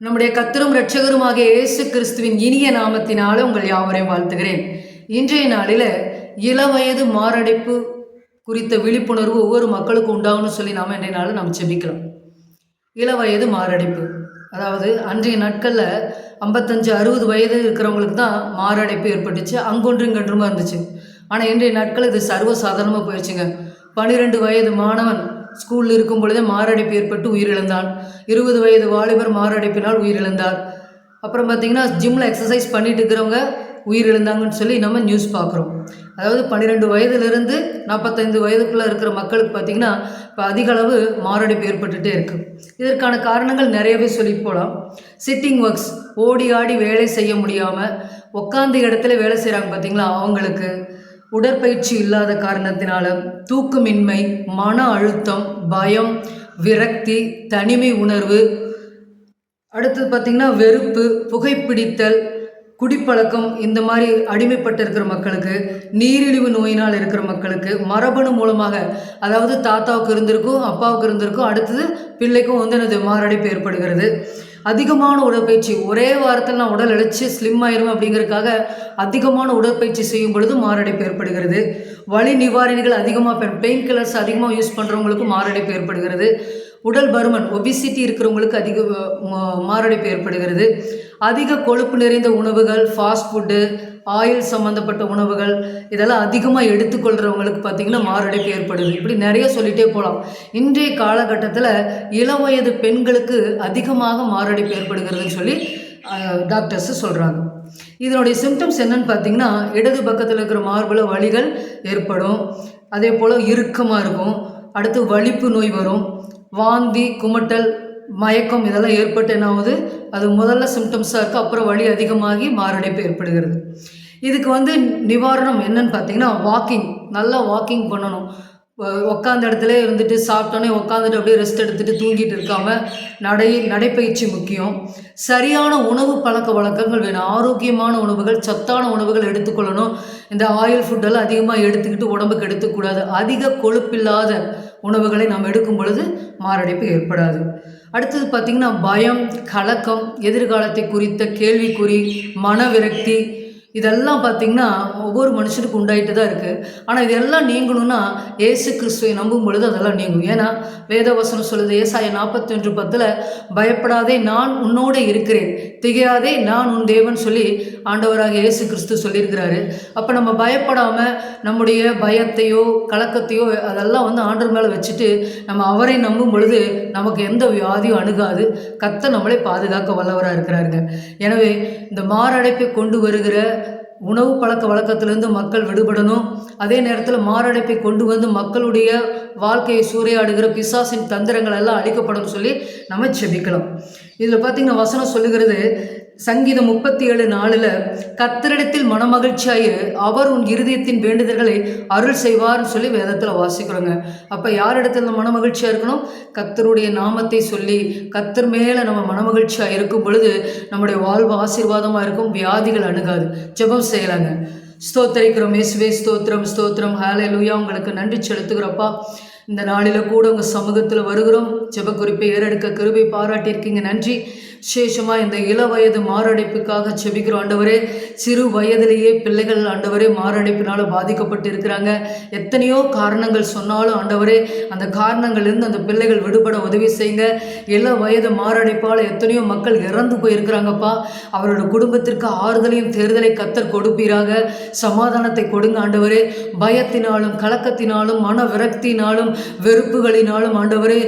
நம்முடைய கத்தரும் இரட்சகருமாகிய இயேசு கிறிஸ்துவின் இனிய நாமத்தினால உங்கள் யாவரையும் வாழ்த்துகிறேன். இன்றைய நாளில் இளவயது மாரடைப்பு குறித்த விழிப்புணர்வு ஒவ்வொரு மக்களுக்கும் உண்டாகும்னு சொல்லி நாம் இன்றைய நாளில் நாம் செபிக்கலாம். இளவயது மாரடைப்பு. அதாவது அன்றைய நாட்களில் ஐம்பத்தஞ்சு அறுபது வயது இருக்கிறவங்களுக்கு தான் மாரடைப்பு ஏற்பட்டுச்சு. அங்கொன்றும் இங்கொன்றுமா இருந்துச்சு. ஆனால் இன்றைய நாட்கள் இது சர்வசாதாரணமாக போயிடுச்சுங்க பன்னிரெண்டு வயது மாணவன் ஸ்கூலில் இருக்கும் பொழுதே மாரடைப்பு ஏற்பட்டு உயிரிழந்தான் இருபது வயது வாலிபர் மாரடைப்பினால் உயிரிழந்தார். அப்புறம் பார்த்திங்கன்னா ஜிம்மில் எக்ஸசைஸ் பண்ணிட்டு இருக்கிறவங்க உயிரிழந்தாங்கன்னு சொல்லி நம்ம நியூஸ் பார்க்குறோம். அதாவது பன்னிரெண்டு வயதுலேருந்து நாற்பத்தைந்து வயதுக்குள்ளே இருக்கிற மக்களுக்கு பார்த்திங்கன்னா இப்போ அதிக அளவு மாரடைப்பு ஏற்பட்டுகிட்டே இருக்குது இதற்கான காரணங்கள் நிறையவே சொல்லி போகலாம் சிட்டிங் ஒர்க்ஸ் ஓடி ஆடி வேலை செய்ய முடியாமல் உட்காந்த இடத்துல வேலை செய்கிறாங்க பார்த்திங்களா அவங்களுக்கு. உடற்பயிற்சி இல்லாத காரணத்தினால தூக்கமின்மை மன அழுத்தம் பயம் விரக்தி தனிமை உணர்வு அடுத்தது பார்த்திங்கன்னா வெறுப்பு புகைப்பிடித்தல் குடிப்பழக்கம் இந்த மாதிரி அடிமைப்பட்டு இருக்கிற மக்களுக்கு நீரிழிவு நோயினால் இருக்கிற மக்களுக்கு மரபணு மூலமாக அதாவது தாத்தாவுக்கு இருந்திருக்கும் அப்பாவுக்கு இருந்திருக்கும் அடுத்தது பிள்ளைக்கும் வந்து எனது மாரடைப்பு ஏற்படுகிறது. அதிகமான உடற்பயிற்சி. ஒரே வாரத்தில் நான் உடல் இழைச்சி ஸ்லிம் ஆயிரும் அப்படிங்கிறதுக்காக அதிகமான உடற்பயிற்சி செய்யும் பொழுது மாரடைப்பு ஏற்படுகிறது. வலி நிவாரணிகள் அதிகமாக பெயின் கில்லர்ஸ் அதிகமாக யூஸ் பண்ணுறவங்களுக்கு மாரடைப்பு ஏற்படுகிறது. உடல் பருமன் ஒபிசிட்டி இருக்கிறவங்களுக்கு அதிக மாரடைப்பு ஏற்படுகிறது. அதிக கொழுப்பு நிறைந்த உணவுகள் ஃபாஸ்ட் ஃபுட்டு ஆயில் சம்மந்தப்பட்ட உணவுகள் இதெல்லாம் அதிகமாக எடுத்துக்கொள்கிறவங்களுக்கு பார்த்திங்கன்னா மாரடைப்பு ஏற்படுது. இப்படி நிறைய சொல்லிகிட்டே போகலாம் இன்றைய காலகட்டத்தில் இளம் வயது பெண்களுக்கு அதிகமாக மாரடைப்பு ஏற்படுகிறதுன்னு சொல்லி டாக்டர்ஸு சொல்கிறாங்க இதனுடைய சிம்டம்ஸ் என்னன்னு பார்த்தீங்கன்னா இடது பக்கத்தில் இருக்கிற மார்பில் வலிகள் ஏற்படும். அதே போல் இறுக்கமாக இருக்கும். அடுத்து வலிப்பு நோய் வரும். வாந்தி குமட்டல் மயக்கம் இதெல்லாம் ஏற்பட்டு என்ன ஆகுது? அது முதல்ல சிம்டம்ஸாக இருக்குது அப்புறம் வலி அதிகமாகி மாரடைப்பு ஏற்படுகிறது. இதுக்கு வந்து நிவாரணம் என்னன்னு பார்த்தீங்கன்னா வாக்கிங் நல்லா வாக்கிங் பண்ணணும். உட்காந்த இடத்துல இருந்துட்டு சாப்பிட்டோன்னே உட்காந்துட்டு அப்படியே ரெஸ்ட் எடுத்துகிட்டு தூங்கிட்டு இருக்காமல் நடை நடைப்பயிற்சி முக்கியம். சரியான உணவு பழக்க வழக்கங்கள் வேணும். ஆரோக்கியமான உணவுகள் சத்தான உணவுகள் எடுத்துக்கொள்ளணும். இந்த ஆயில் ஃபுட்டெல்லாம் அதிகமாக எடுத்துக்கிட்டு உடம்புக்கு எடுத்துக்கூடாது அதிக கொழுப்பில்லாத உணவுகளை நாம் எடுக்கும் பொழுது மாரடைப்பு ஏற்படாது. அடுத்தது பார்த்திங்கன்னா பயம் கலக்கம் எதிர்காலத்தை குறித்த கேள்விக்குறி மனவிரக்தி இதெல்லாம் பார்த்திங்கன்னா ஒவ்வொரு மனுஷனுக்கு உண்டாயிட்டு தான் இருக்குது ஆனால் இதெல்லாம் நீங்கணும்னா ஏசு கிறிஸ்துவை நம்பும் பொழுது அதெல்லாம் நீங்கும். ஏன்னா வேதவசனம் சொல்லுது ஏசாய நாற்பத்தொன்று பத்தில் பயப்படாதே நான் உன்னோடு இருக்கிறேன். திகையாதே நான் உன் தேவன் சொல்லி ஆண்டவராக இயேசு கிறிஸ்து சொல்லியிருக்கிறாரு. அப்போ நம்ம பயப்படாமல் நம்முடைய பயத்தையோ கலக்கத்தையோ அதெல்லாம் வந்து ஆண்டர் மேலே வச்சுட்டு நம்ம அவரை நம்பும் பொழுது நமக்கு எந்த வியாதியும் அணுகாது. கத்த நம்மளை பாதுகாக்க வல்லவராக இருக்கிறாருங்க. எனவே இந்த மாரடைப்பை கொண்டு வருகிற உணவு பழக்க வழக்கத்திலேருந்து மக்கள் விடுபடணும். அதே நேரத்தில் மாரடைப்பை கொண்டு வந்து மக்களுடைய வாழ்க்கையை சூறையாடுகிற பிசாசின் தந்திரங்கள் எல்லாம் அழிக்கப்படும் சொல்லி நம்ம செபிக்கலாம் இதில் பார்த்திங்கன்னா வசனம் சொல்லுகிறது சங்கீதம் முப்பத்தி ஏழு நாளில் கத்தரிடத்தில் மனமகிழ்ச்சியாயிரு அவர் உன் இருதயத்தின் வேண்டுதல்களை அருள் செய்வார்னு சொல்லி வேதத்தில் வாசிக்கிறோங்க. அப்போ யார் இடத்துல மனமகிழ்ச்சியாக இருக்கணும்? கத்தருடைய நாமத்தை சொல்லி கத்தர் மேலே நம்ம மனமகிழ்ச்சியாக இருக்கும் பொழுது நம்முடைய வாழ்வு ஆசீர்வாதமாக இருக்கும் வியாதிகள் அணுகாது. ஜெபம் செய்யலாங்க. ஸ்தோத்தரிக்கிறோம் இயேசுவே ஸ்தோத்திரம் ஸ்தோத்திரம். ஹாலே லூயா உங்களுக்கு நன்றி செலுத்துகிறோப்பா இந்த நாளில் கூட உங்கள் சமூகத்தில் வருகிறோம். செபக்குறிப்பை ஏறெடுக்க கிருபை பாராட்டியிருக்கீங்க. நன்றி. விசேஷமாக இந்த இள வயது மாரடைப்புக்காக செபிக்கிறோம். ஆண்டவரே சிறு வயதிலேயே பிள்ளைகள் ஆண்டவரே மாரடைப்பினால் பாதிக்கப்பட்டு இருக்கிறாங்க எத்தனையோ காரணங்கள் சொன்னாலும் ஆண்டவரே அந்த காரணங்கள்லேருந்து அந்த பிள்ளைகள் விடுபட உதவி செய்யுங்க. இள வயது மாரடைப்பால் எத்தனையோ மக்கள் இறந்து போயிருக்கிறாங்கப்பா. அவரோட குடும்பத்திற்கு ஆறுதலையும் தேர்தலை கத்தர் கொடுப்பீராக. சமாதானத்தை கொடுங்க ஆண்டவரே. பயத்தினாலும் கலக்கத்தினாலும் மன விரக்தினாலும் வெறுப்புகளினாலும் ஆண்டவரே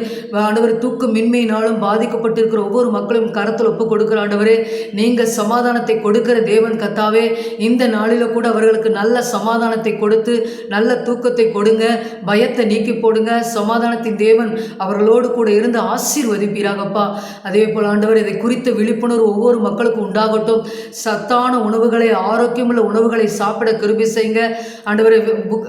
ஆண்டவர் தூக்கமின்மையினாலும் பாதிக்கப்பட்டிருக்கிற ஒவ்வொரு மக்களும் கரத்தில் ஒப்பு கொடுக்கிற ஆண்டவரே நீங்கள் சமாதானத்தை கொடுக்கிற தேவன் கத்தாவே இந்த நாளில் கூட அவர்களுக்கு நல்ல சமாதானத்தை கொடுத்து நல்ல தூக்கத்தை கொடுங்க பயத்தை நீக்கி போடுங்க. சமாதானத்தின் தேவன் அவர்களோடு கூட இருந்து ஆசீர்வதிப்பீராகப்பா. அதே போல் ஆண்டவர் இதை குறித்த விழிப்புணர்வு ஒவ்வொரு மக்களுக்கும் உண்டாகட்டும். சத்தான உணவுகளை ஆரோக்கியமுள்ள உணவுகளை சாப்பிட கிருபி செய்யுங்க. ஆண்டவர்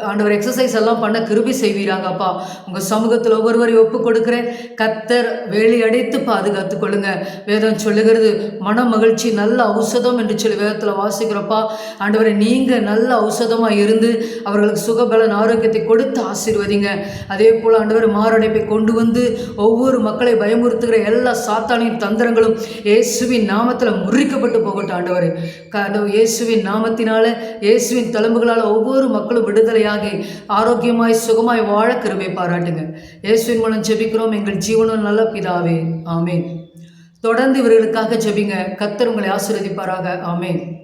ஆண்டவர் எக்ஸசைஸ் எல்லாம் பண்ண கிருபி செய்வீராங்கப்பா உங்கள் சமூகத்தில் ஒவ்வொருவரையும் ஒப்பு கொடுக்குறேன் கத்தர் வேலி அடைத்து பாதுகாத்து கொள்ளுங்க வேதம் சொல்லுகிறது மன மகிழ்ச்சி நல்ல ஔஷதம் என்று சொல்லி வேதத்தில் வாசிக்கிறப்பா ஆண்டவரை நீங்கள் நல்ல ஔஷதமாக இருந்து அவர்களுக்கு சுகபலன் ஆரோக்கியத்தை கொடுத்து ஆசீர்வதிங்க. அதே போல் ஆண்டவர் மாரடைப்பை கொண்டு வந்து ஒவ்வொரு மக்களை பயமுறுத்துகிற எல்லா சாத்தானின் தந்திரங்களும் இயேசுவின் நாமத்தில் முறிக்கப்பட்டு போகட்டும் ஆண்டவர். இயேசுவின் நாமத்தினால இயேசுவின் தழும்புகளால் ஒவ்வொரு மக்களும் விடுதலையாகி ஆரோக்கியமாய் சுகமாய் வாழ கிருபை பாராட்டுங்க. இயேசுவின் மூலம் ஜெபிக்கிறோம். எங்கள் ஜீவனும் நல்ல பிதாவே. ஆமேன். தொடர்ந்து இவர்களுக்காக ஜெபிங்க. கத்தர் உங்களை ஆசீர்வதிப்பாராக. ஆமேன்.